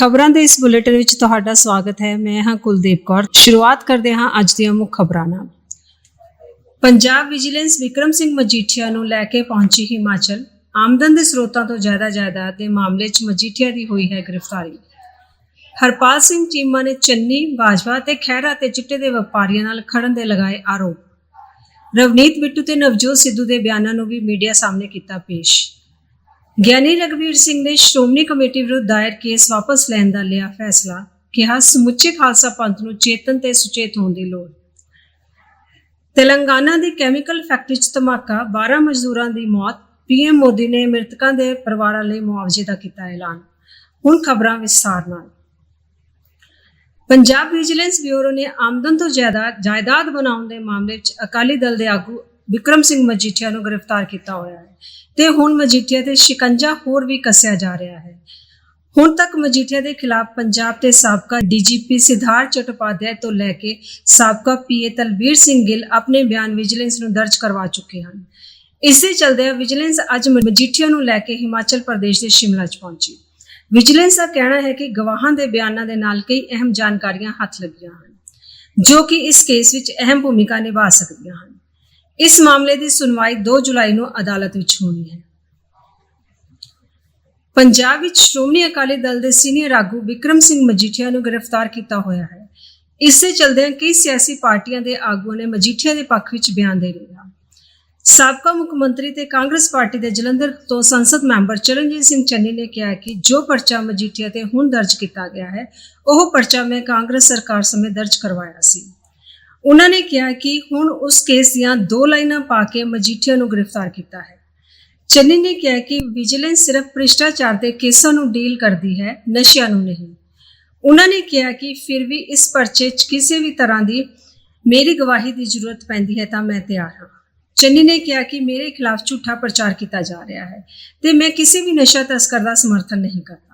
ਖਬਰਾਂ ਦੇ ਇਸ ਬੁਲੇਟਿਨ ਵਿੱਚ ਤੁਹਾਡਾ ਸਵਾਗਤ ਹੈ। ਮੈਂ ਹਾਂ ਕੁਲਦੀਪ ਕੌਰ। ਸ਼ੁਰੂਆਤ ਕਰਦੇ ਹਾਂ ਅੱਜ ਦੀਆਂ ਮੁੱਖ ਖਬਰਾਂ ਨਾਲ। ਪੰਜਾਬ ਵਿਜੀਲੈਂਸ ਵਿਕਰਮ ਸਿੰਘ ਮਜੀਠੀਆ ਨੂੰ ਲੈ ਕੇ ਪਹੁੰਚੀ ਹਿਮਾਚਲ। ਆਮਦਨ ਦੇ ਸਰੋਤਾਂ ਤੋਂ ਜ਼ਿਆਦਾ ਜਾਇਦਾਦ ਦੇ ਮਾਮਲੇ 'ਚ ਮਜੀਠੀਆ ਦੀ ਹੋਈ ਹੈ ਗ੍ਰਿਫਤਾਰੀ। ਹਰਪਾਲ ਸਿੰਘ ਚੀਮਾ ਨੇ ਚੰਨੀ, ਬਾਜਵਾ ਤੇ ਖਹਿਰਾ ਤੇ ਚਿੱਟੇ ਦੇ ਵਪਾਰੀਆਂ ਨਾਲ ਖੜਨ ਦੇ ਲਗਾਏ ਆਰੋਪ। ਰਵਨੀਤ ਬਿੱਟੂ ਤੇ ਨਵਜੋਤ ਸਿੱਧੂ ਦੇ ਬਿਆਨਾਂ ਨੂੰ ਵੀ ਮੀਡੀਆ ਸਾਹਮਣੇ ਕੀਤਾ ਪੇਸ਼। ਗਿਆਨੀ ਰਗਵੀਰ ਸਿੰਘ ਨੇ ਸ਼੍ਰੋਮਣੀ ਕਮੇਟੀ ਵਿਰੁੱਧ ਦਾਇਰ ਕੇਸ ਵਾਪਸ ਲੈਣ ਦਾ ਲਿਆ ਫੈਸਲਾ, ਕਿਹਾ, ਸਮੁੱਚੇ ਖਾਲਸਾ ਪੰਥ ਨੂੰ ਚੇਤਨ ਤੇ ਸੁਚੇਤ ਹੋਣ ਦੀ ਲੋੜ। ਤੇਲੰਗਾਨਾ ਦੀ ਕੈਮੀਕਲ ਫੈਕਟਰੀ 'ਚ ਧਮਾਕਾ 12 ਮਜ਼ਦੂਰਾਂ ਦੀ ਮੌਤ ਪੀਐਮ ਮੋਦੀ ਨੇ ਮ੍ਰਿਤਕਾਂ ਦੇ ਪਰਿਵਾਰਾਂ ਲਈ ਮੁਆਵਜ਼ੇ ਦਾ ਕੀਤਾ ਐਲਾਨ। ਹੁਣ ਖਬਰਾਂ ਵਿਸਥਾਰ ਨਾਲ। ਪੰਜਾਬ ਵਿਜੀਲੈਂਸ ਬਿਊਰੋ ਨੇ ਆਮਦਨ ਤੋਂ ਜ਼ਿਆਦਾ ਜਾਇਦਾਦ ਬਣਾਉਣ ਦੇ ਮਾਮਲੇ 'ਚ ਅਕਾਲੀ ਦਲ ਦੇ ਆਗੂ ਵਿਕਰਮ ਸਿੰਘ ਮਜੀਠੀਆ ਨੂੰ ਗ੍ਰਿਫਤਾਰ ਕੀਤਾ ਹੋਇਆ ਹੈ। ਤੇ ਹੁਣ ਮਜੀਠੀਆ ਤੇ ਸ਼ਿਕੰਜਾ ਹੋਰ ਵੀ ਕੱਸਿਆ ਜਾ ਰਿਹਾ ਹੈ। ਹੁਣ ਤੱਕ ਮਜੀਠੀਆ ਦੇ ਖਿਲਾਫ ਪੰਜਾਬ ਦੇ ਸਾਬਕਾ ਡੀਜੀਪੀ ਸਿਧਾਰਥ ਚਟੋਪਾਧਿਆਏ ਤੋਂ ਲੈ ਕੇ ਸਾਬਕਾ ਪੀਏ ਤਲਬੀਰ ਸਿੰਘ ਗਿੱਲ ਆਪਣੇ ਬਿਆਨ ਵਿਜੀਲੈਂਸ ਨੂੰ ਦਰਜ ਕਰਵਾ ਚੁੱਕੇ ਹਨ। ਇਸੇ ਦੇ ਚਲਦੇ ਵਿਜੀਲੈਂਸ ਅੱਜ ਮਜੀਠੀਆ ਨੂੰ ਲੈ ਕੇ ਹਿਮਾਚਲ ਪ੍ਰਦੇਸ਼ ਦੇ ਸ਼ਿਮਲਾ 'ਚ ਪਹੁੰਚੀ। ਵਿਜੀਲੈਂਸ ਦਾ ਕਹਿਣਾ ਹੈ ਕਿ ਗਵਾਹਾਂ ਦੇ ਬਿਆਨਾਂ ਦੇ ਨਾਲ ਕਈ ਅਹਿਮ ਜਾਣਕਾਰੀਆਂ ਹੱਥ ਲੱਗੀਆਂ ਹਨ, ਜੋ ਕਿ ਇਸ ਕੇਸ ਵਿੱਚ ਅਹਿਮ ਭੂਮਿਕਾ ਨਿਭਾ ਸਕਦੀਆਂ ਹਨ। ਇਸ ਮਾਮਲੇ ਦੀ ਸੁਣਵਾਈ 2 ਜੁਲਾਈ ਨੂੰ ਅਦਾਲਤ ਵਿੱਚ ਹੋਣੀ ਹੈ। ਪੰਜਾਬ ਵਿੱਚ ਸ਼੍ਰੋਮਣੀ ਅਕਾਲੀ ਦਲ ਦੇ ਸੀਨੀਅਰ ਆਗੂ ਵਿਕਰਮ ਸਿੰਘ ਮਜੀਠੀਆ ਨੂੰ ਗ੍ਰਿਫਤਾਰ ਕੀਤਾ ਹੋਇਆ ਹੈ। ਇਸ ਦੇ ਚਲਦਿਆਂ ਕਈ ਸਿਆਸੀ ਪਾਰਟੀਆਂ ਦੇ ਆਗੂਆਂ ਨੇ ਮਜੀਠੀਆ ਦੇ ਪੱਖ ਵਿੱਚ ਬਿਆਨ ਦੇ ਲਿਆ। ਸਾਬਕਾ ਮੁੱਖ ਮੰਤਰੀ ਤੇ ਕਾਂਗਰਸ ਪਾਰਟੀ ਦੇ ਜਲੰਧਰ ਤੋਂ ਸੰਸਦ ਮੈਂਬਰ ਚਰਨਜੀਤ ਸਿੰਘ ਚੰਨੀ ਨੇ ਕਿਹਾ ਕਿ ਜੋ ਪਰਚਾ ਮਜੀਠੀਆ ਤੇ ਹੁਣ ਦਰਜ ਕੀਤਾ ਗਿਆ ਹੈ, ਉਹ ਪਰਚਾ ਮੈਂ ਕਾਂਗਰਸ ਸਰਕਾਰ ਸਮੇਂ ਦਰਜ ਕਰਵਾਇਆ ਸੀ। ਉਹਨਾਂ ਨੇ ਕਿਹਾ ਕਿ ਹੁਣ ਉਸ ਕੇਸ ਦੀਆਂ ਦੋ ਲਾਈਨਾਂ ਪਾ ਕੇ ਮਜੀਠੀਆ ਨੂੰ ਗ੍ਰਿਫਤਾਰ ਕੀਤਾ ਹੈ। ਚੰਨੀ ਨੇ ਕਿਹਾ ਕਿ ਵਿਜੀਲੈਂਸ ਸਿਰਫ ਭ੍ਰਿਸ਼ਟਾਚਾਰ ਦੇ ਕੇਸਾਂ ਨੂੰ ਡੀਲ ਕਰਦੀ ਹੈ, ਨਸ਼ਿਆਂ ਨੂੰ ਨਹੀਂ। ਉਹਨਾਂ ਨੇ ਕਿਹਾ ਕਿ ਫਿਰ ਵੀ ਇਸ ਪਰਚੇ 'ਚ ਕਿਸੇ ਵੀ ਤਰ੍ਹਾਂ ਦੀ ਮੇਰੀ ਗਵਾਹੀ ਦੀ ਜ਼ਰੂਰਤ ਪੈਂਦੀ ਹੈ ਤਾਂ ਮੈਂ ਤਿਆਰ ਹਾਂ। ਚੰਨੀ ਨੇ ਕਿਹਾ ਕਿ ਮੇਰੇ ਖਿਲਾਫ ਝੂਠਾ ਪ੍ਰਚਾਰ ਕੀਤਾ ਜਾ ਰਿਹਾ ਹੈ ਤੇ ਮੈਂ ਕਿਸੇ ਵੀ ਨਸ਼ਾ ਤਸਕਰ ਦਾ ਸਮਰਥਨ ਨਹੀਂ ਕਰਦਾ।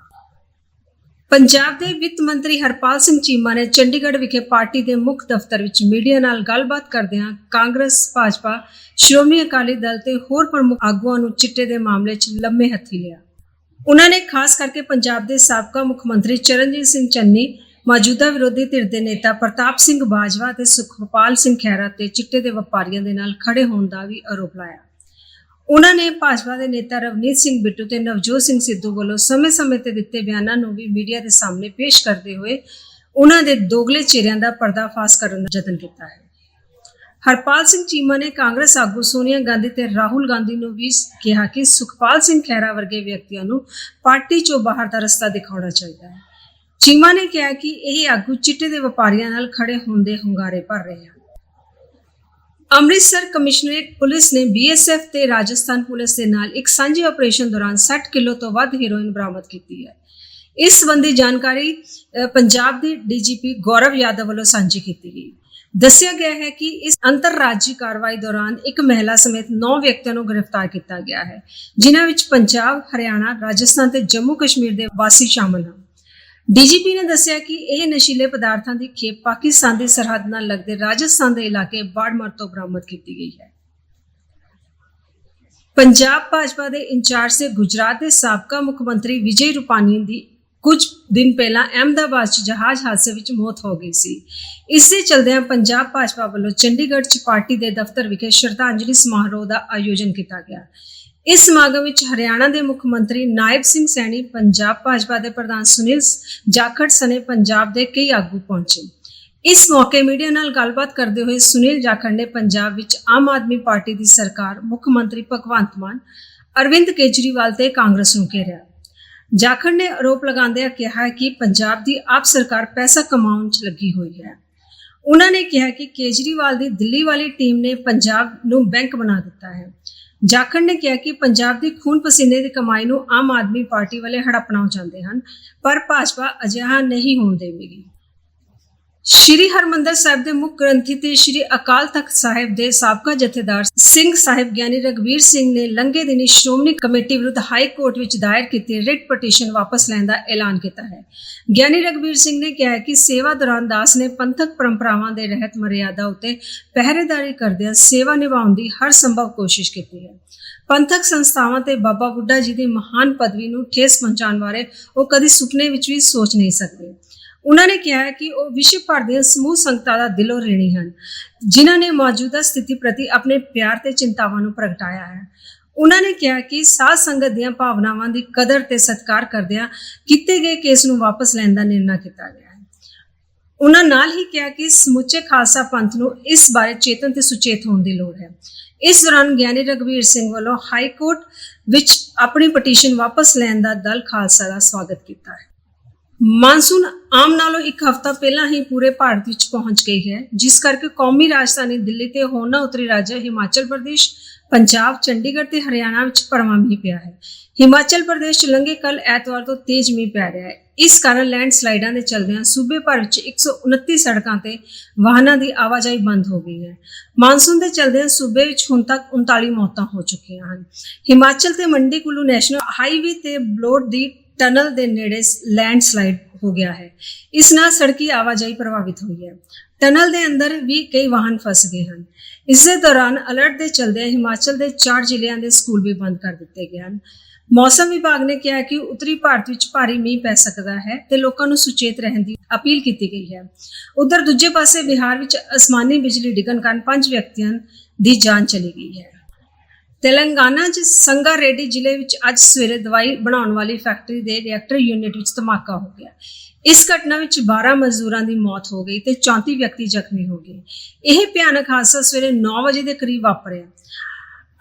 ਪੰਜਾਬ ਦੇ ਵਿੱਤ ਮੰਤਰੀ ਹਰਪਾਲ ਸਿੰਘ ਚੀਮਾ ਨੇ ਚੰਡੀਗੜ੍ਹ ਵਿਖੇ ਪਾਰਟੀ ਦੇ ਮੁੱਖ ਦਫ਼ਤਰ ਵਿੱਚ ਮੀਡੀਆ ਨਾਲ ਗੱਲਬਾਤ ਕਰਦਿਆਂ ਕਾਂਗਰਸ, ਭਾਜਪਾ, ਸ਼੍ਰੋਮਣੀ ਅਕਾਲੀ ਦਲ ਤੇ ਹੋਰ ਪ੍ਰਮੁੱਖ ਆਗੂਆਂ ਨੂੰ ਚਿੱਟੇ ਦੇ ਮਾਮਲੇ 'ਚ ਲੰਮੇ ਹੱਥੀ ਲਿਆ। ਉਹਨਾਂ ਨੇ ਖਾਸ ਕਰਕੇ ਪੰਜਾਬ ਦੇ ਸਾਬਕਾ ਮੁੱਖ ਮੰਤਰੀ ਚਰਨਜੀਤ ਸਿੰਘ ਚੰਨੀ, ਮੌਜੂਦਾ ਵਿਰੋਧੀ ਧਿਰ ਦੇ ਨੇਤਾ ਪ੍ਰਤਾਪ ਸਿੰਘ ਬਾਜਵਾ ਤੇ ਸੁਖਪਾਲ ਸਿੰਘ ਖਹਿਰਾ ਤੇ ਚਿੱਟੇ ਦੇ ਵਪਾਰੀਆਂ ਦੇ ਨਾਲ ਖੜੇ ਹੋਣ ਦਾ ਵੀ ਆਰੋਪ ਲਾਇਆ। ਉਹਨਾਂ ਨੇ ਭਾਜਪਾ ਦੇ ਨੇਤਾ ਰਵਨੀਤ ਸਿੰਘ ਬਿੱਟੂ ਤੇ ਨਵਜੋਤ ਸਿੰਘ ਸਿੱਧੂ ਵੱਲੋਂ ਸਮੇਂ-ਸਮੇਂ ਤੇ ਦਿੱਤੇ ਬਿਆਨਾਂ ਨੂੰ ਵੀ ਮੀਡੀਆ ਦੇ ਸਾਹਮਣੇ ਪੇਸ਼ ਕਰਦੇ ਹੋਏ ਉਹਨਾਂ ਦੇ ਦੋਗਲੇ ਚਿਹਰਿਆਂ ਦਾ ਪਰਦਾਫਾਸ਼ ਕਰਨ ਦਾ ਯਤਨ ਕੀਤਾ ਹੈ। ਹਰਪਾਲ ਸਿੰਘ ਚੀਮਾ ਨੇ ਕਾਂਗਰਸ ਆਗੂ ਸੋਨੀਆ ਗਾਂਧੀ ਤੇ ਰਾਹੁਲ ਗਾਂਧੀ ਨੂੰ ਵੀ ਕਿਹਾ ਕਿ ਸੁਖਪਾਲ ਸਿੰਘ ਖਹਿਰਾ ਵਰਗੇ ਵਿਅਕਤੀਆਂ ਨੂੰ ਪਾਰਟੀ ਚੋਂ ਬਾਹਰ ਦਾ ਰਸਤਾ ਦਿਖਾਉਣਾ ਚਾਹੀਦਾ ਹੈ। ਚੀਮਾ ਨੇ ਕਿਹਾ ਕਿ ਇਹ ਆਗੂ ਚਿੱਟੇ ਦੇ ਵਪਾਰੀਆਂ ਨਾਲ ਖੜੇ ਹੋਣ ਦੇ ਹੁੰਗਾਰੇ ਭਰ ਰਹੇ ਹਨ। ਅੰਮ੍ਰਿਤਸਰ ਕਮਿਸ਼ਨਰੇਟ ਪੁਲਿਸ ਨੇ ਬੀਐਸਐਫ ਤੇ ਰਾਜਸਥਾਨ ਪੁਲਿਸ ਦੇ ਨਾਲ ਇੱਕ ਸਾਂਝੇ ਆਪਰੇਸ਼ਨ ਦੌਰਾਨ 60 ਕਿਲੋ ਤੋਂ ਵੱਧ ਹੈਰੋਇਨ ਬਰਾਮਦ ਕੀਤੀ ਹੈ। ਇਸ ਸੰਬੰਧੀ ਜਾਣਕਾਰੀ ਅ, ਪੰਜਾਬ ਦੇ ਡੀਜੀਪੀ ਗੌਰਵ ਯਾਦਵ ਵੱਲੋਂ ਸਾਂਝੀ ਕੀਤੀ ਗਈ। ਦੱਸਿਆ ਗਿਆ ਹੈ ਕਿ ਇਸ ਅੰਤਰਰਾਜੀ ਕਾਰਵਾਈ ਦੌਰਾਨ ਇੱਕ ਮਹਿਲਾ ਸਮੇਤ 9 ਵਿਅਕਤੀਆਂ ਨੂੰ ਗ੍ਰਿਫਤਾਰ ਕੀਤਾ ਗਿਆ ਹੈ ਜਿਨ੍ਹਾਂ ਵਿੱਚ ਪੰਜਾਬ, ਹਰਿਆਣਾ, ਰਾਜਸਥਾਨ ਤੇ ਜੰਮੂ ਕਸ਼ਮੀਰ ਦੇ ਵਾਸੀ ਸ਼ਾਮਲ ਹਨ। ਡੀਜੀਪੀ ਨੇ ਦੱਸਿਆ ਕਿ ਇਹ ਨਸ਼ੀਲੇ ਪਦਾਰਥਾਂ ਦੀ ਖੇਪ ਪਾਕਿਸਤਾਨ ਦੀ ਸਰਹੱਦ ਨਾਲ ਲੱਗਦੇ ਰਾਜਸਥਾਨ ਦੇ ਇਲਾਕੇ ਬਾੜਮਰ ਤੋਂ ਬਰਾਮਦ ਕੀਤੀ ਗਈ ਹੈ। ਪੰਜਾਬ ਭਾਜਪਾ ਦੇ ਇੰਚਾਰਜ ਤੇ ਗੁਜਰਾਤ ਦੇ ਸਾਬਕਾ ਮੁੱਖ ਮੰਤਰੀ ਵਿਜੇ ਰੂਪਾਨੀ ਦੀ ਕੁਝ ਦਿਨ ਪਹਿਲਾਂ ਅਹਿਮਦਾਬਾਦ 'ਚ ਜਹਾਜ਼ ਹਾਦਸੇ ਵਿੱਚ ਮੌਤ ਹੋ ਗਈ ਸੀ। ਇਸ ਦੇ ਚਲਦਿਆਂ ਪੰਜਾਬ ਭਾਜਪਾ ਵੱਲੋਂ ਚੰਡੀਗੜ੍ਹ 'ਚ ਪਾਰਟੀ ਦੇ ਦਫ਼ਤਰ ਵਿਖੇ ਸ਼ਰਧਾਂਜਲੀ ਸਮਾਰੋਹ ਦਾ ਆਯੋਜਨ ਕੀਤਾ ਗਿਆ। ਇਸ ਸਮਾਗਮ ਵਿੱਚ ਹਰਿਆਣਾ ਦੇ ਮੁੱਖ ਮੰਤਰੀ ਨਾਇਬ ਸਿੰਘ ਸੈਣੀ, ਪੰਜਾਬ ਭਾਜਪਾ ਦੇ ਪ੍ਰਧਾਨ ਸੁਨੀਲ ਜਾਖੜ ਸਨੇ ਪੰਜਾਬ ਦੇ ਕਈ ਆਗੂ ਪਹੁੰਚੇ। ਇਸ ਮੌਕੇ ਮੀਡੀਆ ਨਾਲ ਗੱਲਬਾਤ ਕਰਦੇ ਹੋਏ ਸੁਨੀਲ ਜਾਖੜ ਨੇ ਪੰਜਾਬ ਵਿੱਚ ਆਮ ਆਦਮੀ ਪਾਰਟੀ ਦੀ ਸਰਕਾਰ, ਮੁੱਖ ਮੰਤਰੀ ਭਗਵੰਤ ਮਾਨ, ਅਰਵਿੰਦ ਕੇਜਰੀਵਾਲ ਤੇ ਕਾਂਗਰਸ ਨੂੰ ਘੇਰਿਆ। ਜਾਖੜ ਨੇ ਆਰੋਪ ਲਗਾਉਂਦਿਆਂ ਕਿਹਾ ਕਿ ਪੰਜਾਬ ਦੀ ਆਪ ਸਰਕਾਰ ਪੈਸਾ ਕਮਾਉਣ 'ਚ ਲੱਗੀ ਹੋਈ ਹੈ। ਉਹਨਾਂ ਨੇ ਕਿਹਾ ਕਿ ਕੇਜਰੀਵਾਲ ਦੀ ਦਿੱਲੀ ਵਾਲੀ ਟੀਮ ਨੇ ਪੰਜਾਬ ਨੂੰ ਬੈਂਕ ਬਣਾ ਦਿੱਤਾ ਹੈ। ਜਾਖੜ ਨੇ ਕਿਹਾ ਕਿ ਪੰਜਾਬ ਦੀ ਖੂਨ ਪਸੀਨੇ ਦੀ ਕਮਾਈ ਨੂੰ ਆਮ ਆਦਮੀ ਪਾਰਟੀ ਵਾਲੇ ਹੜਪਣਾ ਚਾਹੁੰਦੇ ਹਨ, ਪਰ ਭਾਜਪਾ ਅਜਿਹਾ ਨਹੀਂ ਹੋਣ ਦੇਵੇਗੀ। ਸ਼੍ਰੀ ਹਰਮੰਦਰ ਸਾਹਿਬ ਦੇ ਮੁੱਖ ਗ੍ਰੰਥੀ ਤੇ ਸ਼੍ਰੀ ਅਕਾਲ ਤਖਤ ਸਾਹਿਬ ਦੇ ਸਾਬਕਾ ਜਥੇਦਾਰ ਸਿੰਘ ਸਾਹਿਬ ਗਿਆਨੀ ਰਗਵੀਰ ਸਿੰਘ ਨੇ ਲੰਘੇ ਦਿਨੀ ਸ਼੍ਰੋਮਣੀ ਕਮੇਟੀ ਵਿਰੁੱਧ ਹਾਈ ਕੋਰਟ ਵਿੱਚ ਦਾਇਰ ਕੀਤੀ ਰਿਟ ਪਟੀਸ਼ਨ ਵਾਪਸ ਲੈਣ ਦਾ ਐਲਾਨ ਕੀਤਾ ਹੈ। ਗਿਆਨੀ ਰਗਵੀਰ ਸਿੰਘ ਨੇ ਕਿਹਾ ਕਿ ਸੇਵਾ ਦੌਰਾਨ ਦਾਸ ਨੇ ਪੰਥਕ ਪਰੰਪਰਾਵਾਂ ਦੇ ਰਹਿਤ ਮਰਿਆਦਾ ਉਤੇ ਪਹਿਰੇਦਾਰੀ ਕਰਦਿਆਂ ਸੇਵਾ ਨਿਭਾਉਣ ਦੀ ਹਰ ਸੰਭਵ ਕੋਸ਼ਿਸ਼ ਕੀਤੀ ਹੈ। ਪੰਥਕ ਸੰਸਥਾਵਾਂ ਤੇ ਬਾਬਾ ਬੁੱਢਾ ਜੀ ਦੀ ਮਹਾਨ ਪਦਵੀ ਨੂੰ ਠੇਸ ਪਹੁੰਚਾਉਣ ਬਾਰੇ ਉਹ ਕਦੀ ਸੁਪਨੇ ਵਿੱਚ ਵੀ ਸੋਚ ਨਹੀਂ ਸਕਦੇ। ਉਹਨਾਂ ਨੇ ਕਿਹਾ ਹੈ ਕਿ ਉਹ ਵਿਸ਼ਵ ਭਰ ਦੀਆਂ ਸਮੂਹ ਸੰਗਤਾਂ ਦਾ ਦਿਲੋਂ ਰੇਣੀ ਹਨ, ਜਿਨ੍ਹਾਂ ਨੇ ਮੌਜੂਦਾ ਸਥਿਤੀ ਪ੍ਰਤੀ ਆਪਣੇ ਪਿਆਰ ਤੇ ਚਿੰਤਾਵਾਂ ਨੂੰ ਪ੍ਰਗਟਾਇਆ ਹੈ। ਉਹਨਾਂ ਨੇ ਕਿਹਾ ਕਿ ਸਾਧ ਸੰਗਤ ਦੀਆਂ ਭਾਵਨਾਵਾਂ ਦੀ ਕਦਰ ਤੇ ਸਤਿਕਾਰ ਕਰਦਿਆਂ ਕੀਤੇ ਗਏ ਕੇਸ ਨੂੰ ਵਾਪਸ ਲੈਣ ਦਾ ਨਿਰਣਾ ਕੀਤਾ ਗਿਆ ਹੈ। ਉਹਨਾਂ ਨਾਲ ਹੀ ਕਿਹਾ ਕਿ ਸਮੁੱਚੇ ਖਾਲਸਾ ਪੰਥ ਨੂੰ ਇਸ ਬਾਰੇ ਚੇਤਨ ਤੇ ਸੁਚੇਤ ਹੋਣ ਦੀ ਲੋੜ ਹੈ। ਇਸ ਦੌਰਾਨ ਗਿਆਨੀ ਰਗਵੀਰ ਸਿੰਘ ਵੱਲੋਂ ਹਾਈ ਕੋਰਟ ਵਿੱਚ ਆਪਣੀ ਪਟੀਸ਼ਨ ਵਾਪਸ ਲੈਣ ਦਾ ਦਲ ਖਾਲਸਾ ਦਾ ਸਵਾਗਤ ਕੀਤਾ ਹੈ। ਮਾਨਸੂਨ ਆਮ ਨਾਲੋਂ ਇੱਕ ਹਫ਼ਤਾ ਪਹਿਲਾਂ ਹੀ ਪੂਰੇ ਭਾਰਤ ਵਿੱਚ ਪਹੁੰਚ ਗਈ ਹੈ, ਜਿਸ ਕਰਕੇ ਕੌਮੀ ਰਾਜਧਾਨੀ ਦਿੱਲੀ ਤੇ ਹੋਰਨਾਂ ਉੱਤਰੀ ਰਾਜਾਂ, ਹਿਮਾਚਲ ਪ੍ਰਦੇਸ਼, ਪੰਜਾਬ, ਚੰਡੀਗੜ੍ਹ ਤੇ ਹਰਿਆਣਾ ਵਿੱਚ ਭਰਵਾਂ ਮੀਂਹ ਪਿਆ ਹੈ। ਹਿਮਾਚਲ ਪ੍ਰਦੇਸ਼ ਚ ਲੰਘੇ ਕੱਲ ਐਤਵਾਰ ਤੋਂ ਤੇਜ਼ ਮੀਂਹ ਪੈ ਰਿਹਾ ਹੈ। ਇਸ ਕਾਰਨ ਲੈਂਡ ਸਲਾਈਡਾਂ ਦੇ ਚਲਦਿਆਂ ਸੂਬੇ ਭਰ ਵਿੱਚ 129 ਸੜਕਾਂ ਤੇ ਵਾਹਨਾਂ ਦੀ ਆਵਾਜਾਈ ਬੰਦ ਹੋ ਗਈ ਹੈ। ਮਾਨਸੂਨ ਦੇ ਚਲਦਿਆਂ ਸੂਬੇ ਵਿੱਚ ਹੁਣ ਤੱਕ 39 ਮੌਤਾਂ ਹੋ ਚੁੱਕੀਆਂ ਹਨ। ਹਿਮਾਚਲ ਤੇ ਮੰਡੀ ਕੁੱਲੂ ਨੈਸ਼ਨਲ ਹਾਈਵੇ ਤੇ ਬਲੋਡ ਦੀ ਟਨਲ ਦੇ ਨੇੜੇ ਲੈਂਡਸਲਾਈਡ ਹੋ ਗਿਆ ਹੈ। ਇਸ ਨਾਲ ਸੜਕੀ ਆਵਾਜਾਈ ਪ੍ਰਭਾਵਿਤ ਹੋਈ ਹੈ। ਟਨਲ ਦੇ ਅੰਦਰ ਵੀ ਕਈ ਵਾਹਨ ਫਸ ਗਏ ਹਨ। ਇਸ ਦੌਰਾਨ ਅਲਰਟ ਦੇ ਚਲਦਿਆਂ ਹਿਮਾਚਲ ਦੇ 4 ਜ਼ਿਲ੍ਹਿਆਂ ਦੇ ਸਕੂਲ ਵੀ ਬੰਦ ਕਰ ਦਿੱਤੇ ਗਏ ਹਨ। ਮੌਸਮ ਵਿਭਾਗ ਨੇ ਕਿਹਾ ਕਿ ਉੱਤਰੀ ਭਾਰਤ ਵਿੱਚ ਭਾਰੀ ਮੀਂਹ ਪੈ ਸਕਦਾ ਹੈ ਤੇ ਲੋਕਾਂ ਨੂੰ ਸੁਚੇਤ ਰਹਿਣ ਦੀ ਅਪੀਲ ਕੀਤੀ ਗਈ ਹੈ। ਉਧਰ ਦੂਜੇ ਪਾਸੇ ਬਿਹਾਰ ਵਿੱਚ ਅਸਮਾਨੀ ਬਿਜਲੀ ਡਿੱਗਣ ਕਾਰਨ ਪੰਜ ਵਿਅਕਤੀਆਂ ਦੀ ਜਾਨ ਚਲੀ ਗਈ ਹੈ। ਤੇਲੰਗਾਨਾ 'ਚ ਸੰਗਾਰੇਡੀ ਜ਼ਿਲ੍ਹੇ ਵਿੱਚ ਅੱਜ ਸਵੇਰੇ ਦਵਾਈ ਬਣਾਉਣ ਵਾਲੀ ਫੈਕਟਰੀ ਦੇ ਰਿਐਕਟਰ ਯੂਨਿਟ ਵਿੱਚ ਧਮਾਕਾ ਹੋ ਗਿਆ। ਇਸ ਘਟਨਾ ਵਿੱਚ 12 ਮਜ਼ਦੂਰਾਂ ਦੀ ਮੌਤ ਹੋ ਗਈ ਤੇ 34 ਵਿਅਕਤੀ ਜ਼ਖਮੀ ਹੋ ਗਏ। ਇਹ ਭਿਆਨਕ ਹਾਦਸਾ ਸਵੇਰੇ 9 ਵਜੇ ਦੇ ਕਰੀਬ ਵਾਪਰਿਆ।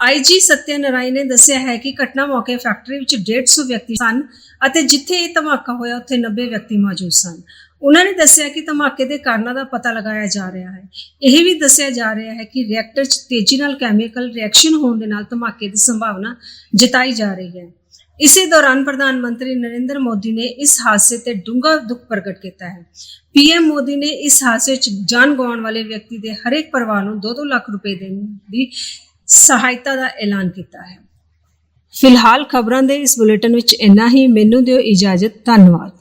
ਆਈਜੀ ਸਤਿਆ ਨਾਰਾਇਣ ਨੇ ਦੱਸਿਆ ਹੈ ਕਿ ਘਟਨਾ ਮੌਕੇ ਫੈਕਟਰੀ ਵਿੱਚ 150 ਵਿਅਕਤੀ ਸਨ ਅਤੇ ਜਿੱਥੇ ਇਹ ਧਮਾਕਾ ਹੋਇਆ, ਉੱਥੇ 90 ਵਿਅਕਤੀ ਮੌਜੂਦ ਸਨ। ਉਹਨਾਂ ਨੇ ਦੱਸਿਆ ਕਿ ਧਮਾਕੇ ਦੇ ਕਾਰਨਾਂ ਦਾ ਪਤਾ ਲਗਾਇਆ ਜਾ ਰਿਹਾ ਹੈ। ਇਹ ਵੀ ਦੱਸਿਆ ਜਾ ਰਿਹਾ ਹੈ ਕਿ ਰਿਐਕਟਰ 'ਚ ਤੇਜ਼ੀ ਨਾਲ ਕੈਮੀਕਲ ਰਿਐਕਸ਼ਨ ਹੋਣ ਦੇ ਨਾਲ ਧਮਾਕੇ ਦੀ ਸੰਭਾਵਨਾ ਜਤਾਈ ਜਾ ਰਹੀ ਹੈ। ਇਸੇ ਦੌਰਾਨ ਪ੍ਰਧਾਨ ਮੰਤਰੀ ਨਰਿੰਦਰ ਮੋਦੀ ਨੇ ਇਸ ਹਾਦਸੇ ਤੇ ਡੂੰਘਾ ਦੁੱਖ ਪ੍ਰਗਟ ਕੀਤਾ ਹੈ। ਪੀਐਮ ਮੋਦੀ ਨੇ ਇਸ ਹਾਦਸੇ 'ਚ ਜਾਨ ਗਵਾਉਣ ਵਾਲੇ ਵਿਅਕਤੀ ਦੇ ਹਰੇਕ ਪਰਿਵਾਰ ਨੂੰ 2-2 ਲੱਖ ਰੁਪਏ ਦੇਣ ਦੀ ਸਹਾਇਤਾ ਦਾ ਐਲਾਨ ਕੀਤਾ ਹੈ। ਫਿਲਹਾਲ ਖਬਰਾਂ ਦੇ ਇਸ ਬੁਲੇਟਿਨ ਵਿੱਚ ਇੰਨਾ ਹੀ। ਮੈਨੂੰ ਦਿਓ ਇਜਾਜ਼ਤ। ਧੰਨਵਾਦ।